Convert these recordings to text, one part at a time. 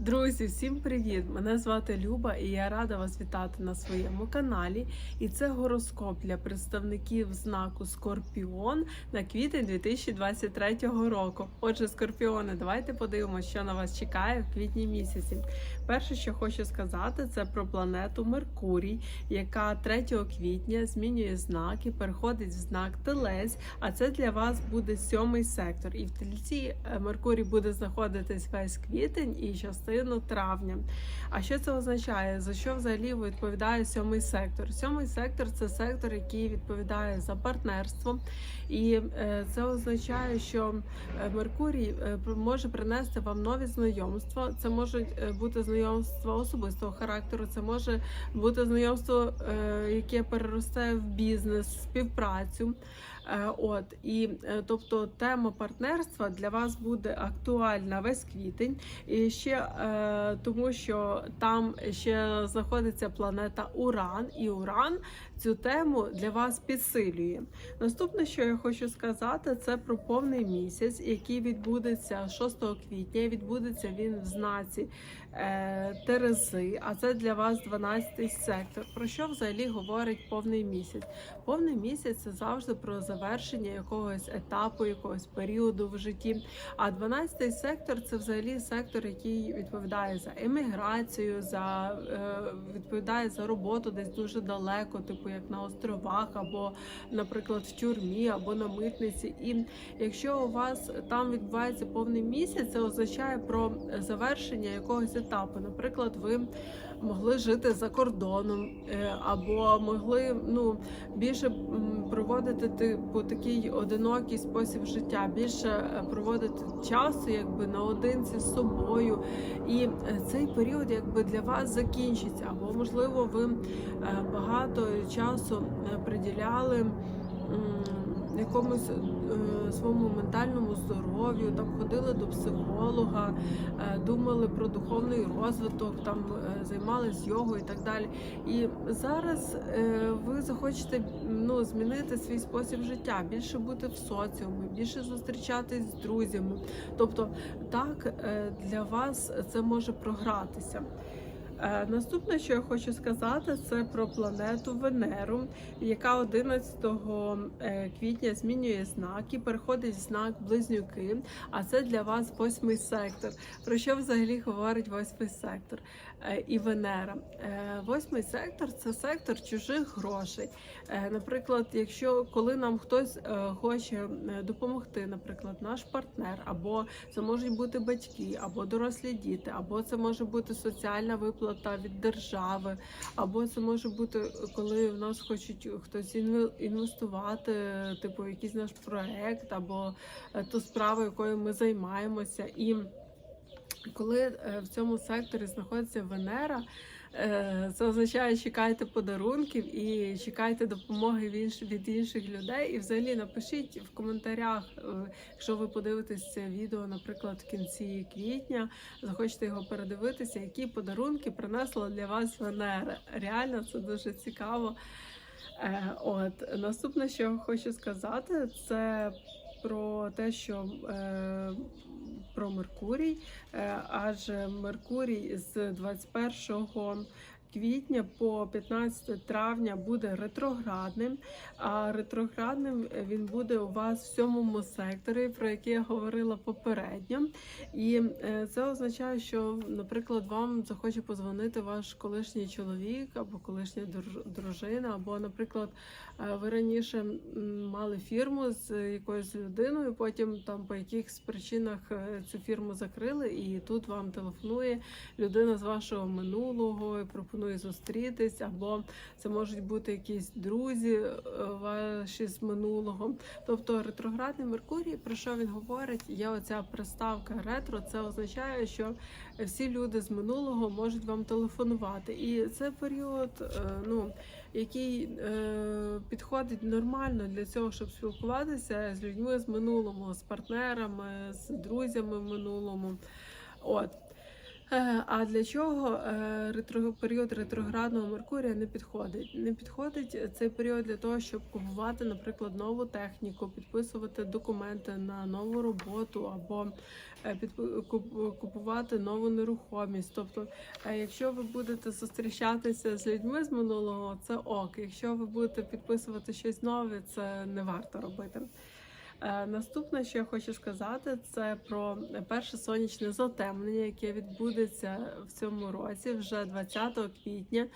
Друзі, всім привіт! Мене звати Люба і я рада вас вітати на своєму каналі. І це гороскоп для представників знаку Скорпіон на квітень 2023 року. Отже, скорпіони, давайте подивимося, що на вас чекає в квітні місяці. Перше, що хочу сказати, це про планету Меркурій, яка 3 квітня змінює знак і переходить в знак Телець. А це для вас буде сьомий сектор. І в тельці е, Меркурій буде знаходитись весь квітень і частину травня. А що це означає? За що взагалі відповідає сьомий сектор? Сьомий сектор це сектор, який відповідає за партнерство, і е, це означає, що е, Меркурій е, може принести вам нові знайомства. Це можуть бути знайомства особистого характеру, це може бути знайомство, яке переросте в бізнес, співпрацю. От і тобто тема партнерства для вас буде актуальна весь квітень, і ще тому, що там ще знаходиться планета Уран, і Уран цю тему для вас підсилює. Наступне, що я хочу сказати, це про повний місяць, який відбудеться 6 квітня. Відбудеться він в знаці е, Терези, а це для вас 12 сектор. Про що взагалі говорить повний місяць? Повний місяць це завжди про завершення якогось етапу, якогось періоду в житті. А 12 сектор це взагалі сектор, який відповідає за еміграцію, за е, відповідає за роботу десь дуже далеко, типу як на островах, або, наприклад, в тюрмі, або на митниці. І якщо у вас там відбувається повний місяць, це означає про завершення якогось етапу. Наприклад, ви могли жити за кордоном, е, або могли ну більше проводити типу такий одинокий спосіб життя, більше е, проводити часу, якби наодинці з собою. І е, цей період якби для вас закінчиться, або можливо ви багато часу е, приділяли. Якомусь е, своєму ментальному здоров'ю, там ходили до психолога, е, думали про духовний розвиток, там займались йогою і так далі. І зараз ви захочете ну, змінити свій спосіб життя, більше бути в соціумі, більше зустрічатись з друзями. Тобто, так для вас це може програтися. Е, Наступне, що я хочу сказати, це про планету Венеру, яка 11 е, квітня змінює знак і переходить в знак Близнюки. А це для вас восьмий сектор. Про що взагалі говорить восьмий сектор Е, і Венера? Восьмий сектор це сектор чужих грошей. Наприклад, якщо коли нам хтось хоче допомогти, наприклад, наш партнер, або це можуть бути батьки, або дорослі діти, або це може бути соціальна виплата від держави, або це може бути, коли в нас хочуть хтось інве- інвестувати, типу якийсь наш проект, або е, ту справу, якою ми займаємося. І коли е, в цьому секторі знаходиться Венера. Е, Це означає, чекайте подарунків і чекайте допомоги від інш- від інших людей. І взагалі напишіть в коментарях, е, якщо ви подивитесь це відео, наприклад, в кінці квітня, захочете його передивитися, які подарунки принесла для вас Венера. Реально це дуже цікаво. Е, От наступне, що хочу сказати, це про те, що е, про Меркурій, е, адже Меркурій з 21 квітня по 15 травня буде ретроградним. А ретроградним він буде у вас в сьомому секторі, про який я говорила попередньо. І е, це означає, що, наприклад, вам захоче позвонити ваш колишній чоловік або колишня друж- дружина, або, наприклад, е, ви раніше мали фірму з якоюсь людиною, потім там по якихось причинах е, цю фірму закрили, і тут вам телефонує людина з вашого минулого і пропонує зустрітись, або це можуть бути якісь друзі е, ваші з минулого. Тобто ретроградний Меркурій, про що він говорить? Є оця приставка ретро. Це означає, що всі люди з минулого можуть вам телефонувати. І це період, е, ну який е, підходить нормально для цього, щоб спілкуватися з людьми з минулого, з партнерами, з друзями в минулому. От. Е, А для чого е, ретро, період ретроградного Меркурія не підходить? Не підходить цей період для того, щоб купувати, наприклад, нову техніку, підписувати документи на нову роботу або е, купувати нову нерухомість. Тобто, якщо ви будете зустрічатися з людьми з минулого, це ок. Якщо ви будете підписувати щось нове, це не варто робити. Е, Наступне, що я хочу сказати, це про перше сонячне затемнення, яке відбудеться в цьому році, вже 20 квітня,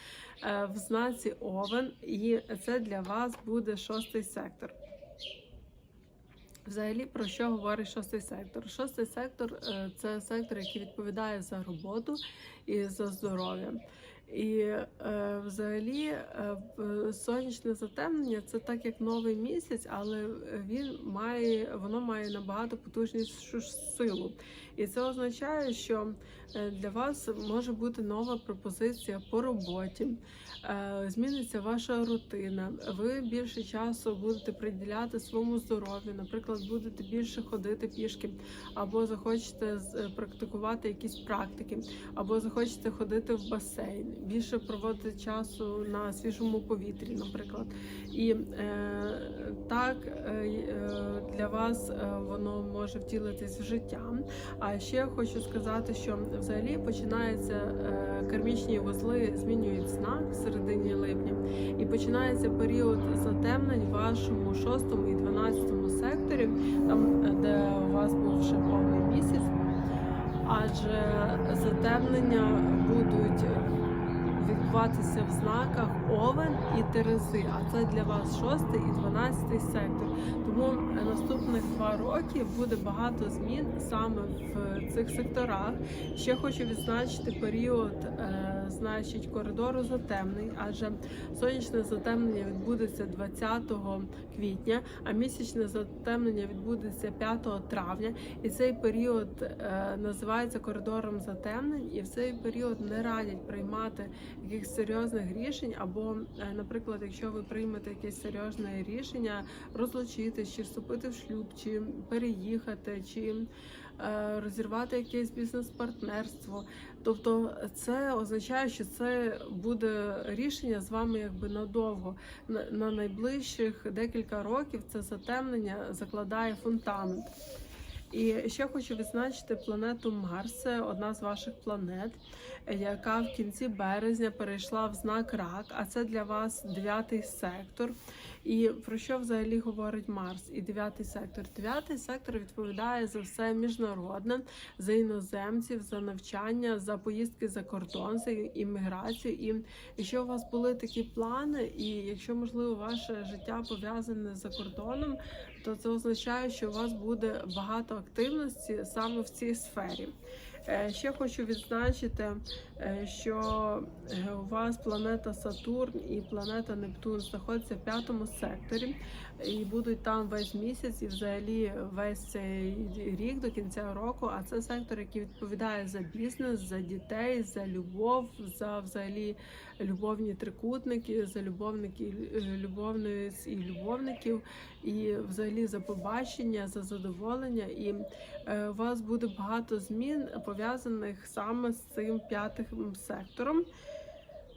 е, в знаці Овен, і це для вас буде шостий сектор. Взагалі, про що говорить шостий сектор? Шостий сектор е, це сектор, який відповідає за роботу і за здоров'я. І е, взагалі е, сонячне затемнення це так як новий місяць, але він має воно має набагато потужнішу силу. І це означає, що е, для вас може бути нова пропозиція по роботі, е, зміниться ваша рутина. Ви більше часу будете приділяти своєму здоров'ю, наприклад, будете більше ходити пішки, або захочете практикувати якісь практики, або захочете ходити в басейн, більше проводити часу на свіжому повітрі, наприклад. І е, так е, е, для вас е, воно може втілитись в життя. А ще хочу сказати, що взагалі починаються е, кармічні вузли, змінюють знак в середині липня, і починається період затемнень в вашому 6 і 12 секторі, там е, де у вас був ще повний місяць. Адже затемнення будуть відбуватися в знаках Овен і Терези, а це для вас 6 і 12 сектор. Тому наступних два роки буде багато змін саме в цих секторах. Ще хочу відзначити період, е, значить, коридору затемнень, адже сонячне затемнення відбудеться 20 квітня, а місячне затемнення відбудеться 5 травня. І цей період е, називається коридором затемнень, і в цей період не радять приймати якихось серйозних рішень, або, е, наприклад, якщо ви приймете якесь серйозне рішення, розлучитись, чи вступити в шлюб, чи переїхати, чи е, розірвати якесь бізнес-партнерство. Тобто це означає, що це буде рішення з вами якби надовго. На, на найближчих декілька років це затемнення закладає фундамент. І ще хочу відзначити планету Марс, одна з ваших планет, яка в кінці березня перейшла в знак рак, а це для вас дев'ятий сектор. І про що взагалі говорить Марс і дев'ятий сектор? Дев'ятий сектор відповідає за все міжнародне, за іноземців, за навчання, за поїздки за кордон, за імміграцію. І якщо у вас були такі плани, і якщо можливо ваше життя пов'язане за кордоном, то це означає, що у вас буде багато активності саме в цій сфері. Е, Ще хочу відзначити, е, що е, у вас планета Сатурн і планета Нептун знаходяться в п'ятому секторі і будуть там весь місяць і взагалі весь цей рік до кінця року. А це сектор, який відповідає за бізнес, за дітей, за любов, за взагалі любовні трикутники, за любовники, е, любовниць і любовників, і взагалі за побачення, за задоволення. І е, у вас буде багато змін пов'язаних саме з цим п'ятим сектором.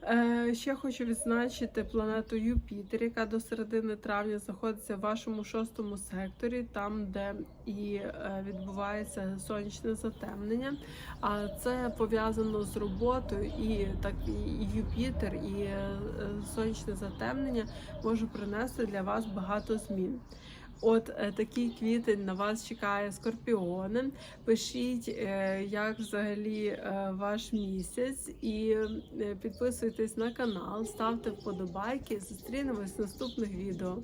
Е, Ще хочу відзначити планету Юпітер, яка до середини травня знаходиться в вашому шостому секторі, там де і е, відбувається сонячне затемнення. А це пов'язано з роботою, і так і Юпітер, і е, сонячне затемнення може принести для вас багато змін. От е, такий квітень на вас чекає скорпіони. Пишіть, е, як взагалі е, ваш місяць, і підписуйтесь на канал, ставте вподобайки. Зустрінемось в наступних відео.